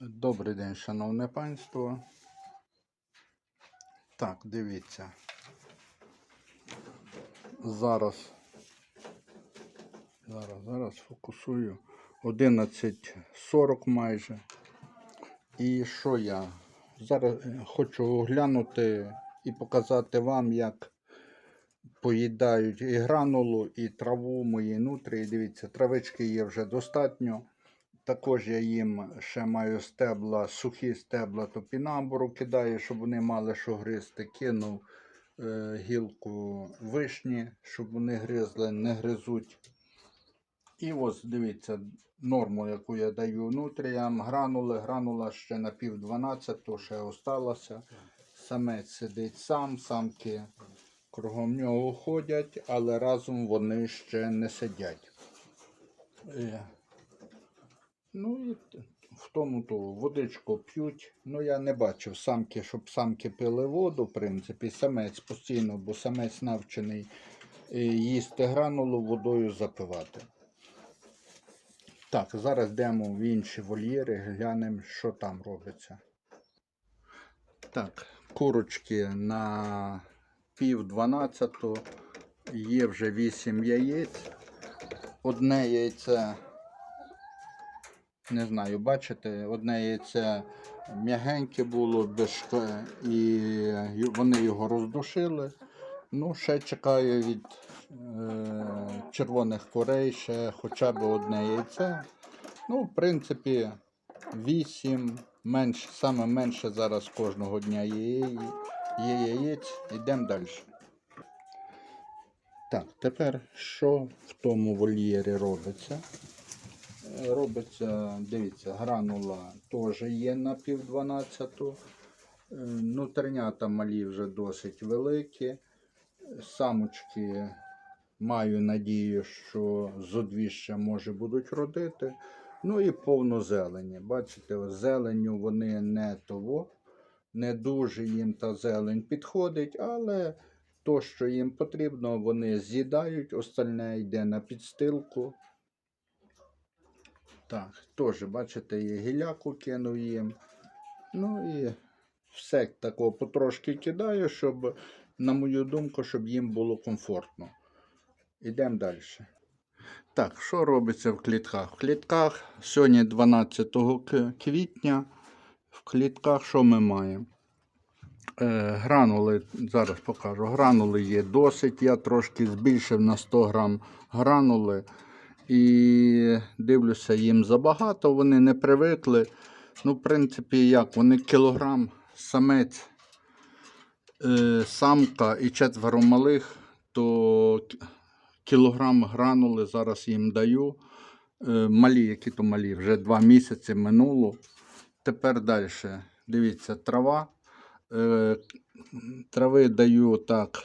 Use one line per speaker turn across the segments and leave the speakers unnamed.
Добрий день, шановне панство. Так, дивіться. Зараз. Зараз, зараз фокусую. 11.40 майже. І що я? Зараз е, хочу оглянути і показати вам, як поїдають і гранулу, і траву мої нутрії. Дивіться, травички є вже достатньо. Також я їм ще маю стебла, сухі стебла топінамбуру кидаю, щоб вони мали що гризти. Кинув е, гілку вишні, щоб вони гризли, не гризуть. І ось дивіться, норму, яку я даю нутріям, гранули, гранула ще на пів 12, то ще осталося. Самець сидить сам, самки кругом нього ходять, але разом вони ще не сидять. Ну і в тому то водичку п'ють. Ну я не бачив самки, щоб самки пили воду, в принципі, самець постійно, бо самець навчений е, їсти гранулу водою запивати. Так, зараз йдемо в інші вольєри, глянемо, що там робиться. Так, курочки на пів дванадцяту. Є вже 8 яєць. Одне яйце не знаю, бачите, одне яйце м'ягеньке було, без і вони його роздушили. Ну, ще чекаю від е, червоних курей ще хоча б одне яйце. Ну, в принципі, 8, менше, саме менше зараз кожного дня є, є яєць. Йдемо далі. Так, тепер що в тому вольєрі робиться? Е, Робиться, дивіться, гранула теж є на пів 12. Нутринята малі вже досить великі. Самочки маю надію, що зо дві ще може будуть родити. Ну і повно зелені. Бачите, ось зеленню вони не того, не дуже їм та зелень підходить, але то, що їм потрібно, вони з'їдають, остальне йде на підстилку. Так, теж, бачите, і гіляку кинув їм. Ну і все такого потрошки кидаю, щоб, на мою думку, щоб їм було комфортно. Ідемо далі. Так, що робиться в клітках? В клітках сьогодні 12 квітня. В клітках що ми маємо? Е, гранули, зараз покажу. Гранули є досить. Я трошки збільшив на 100 грам гранули. І дивлюся, їм забагато, вони не привикли. Ну, в принципі, як, вони кілограм самець, е, самка і четверо малих, то кілограм гранули зараз їм даю. Е, малі, які то малі, вже два місяці минуло. Тепер далі. Дивіться, трава. Е, трави даю так,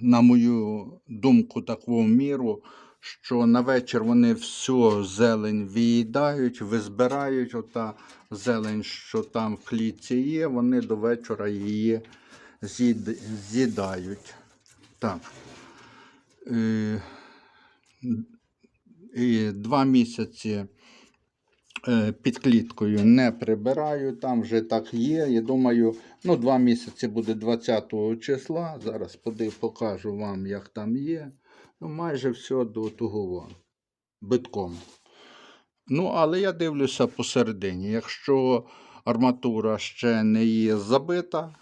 на мою думку, таку міру, що на вечір вони всю зелень виїдають, визбирають. Ота зелень, що там в клітці є, вони до вечора її з'їд- з'їдають. Так. Е, і два місяці е, під кліткою не прибираю, там вже так є. Я думаю, ну, два місяці буде 20 числа. Зараз покажу вам, як там є. Ну, майже все до того битком. Ну, але я дивлюся посередині. Якщо арматура ще не є забита,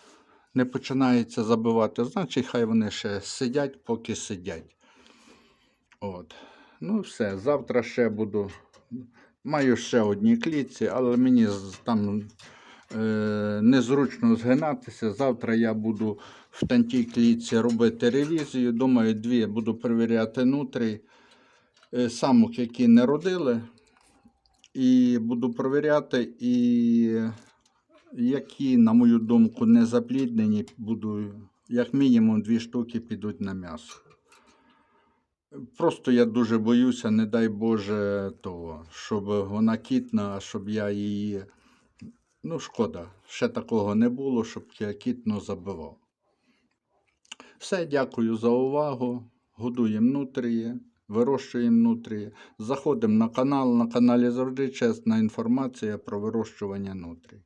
не починається забивати, значить хай вони ще сидять, поки сидять. От. Ну, все. Завтра ще буду. Маю ще одні клітці, але мені там незручно згинатися. Завтра я буду в тантій клітці робити ревізію. Думаю, дві буду перевіряти нутрій е, самок, які не родили. І буду перевіряти, і які, на мою думку, не запліднені, буду, як мінімум, дві штуки підуть на м'ясо. Просто я дуже боюся, не дай Боже, того, щоб вона кітна, щоб я її. Ну, шкода, ще такого не було, щоб кіакітно забивав. Все, дякую за увагу. Годуємо нутрії. вирощуємо нутрії. Заходимо на канал. На каналі завжди чесна інформація про вирощування нутрій.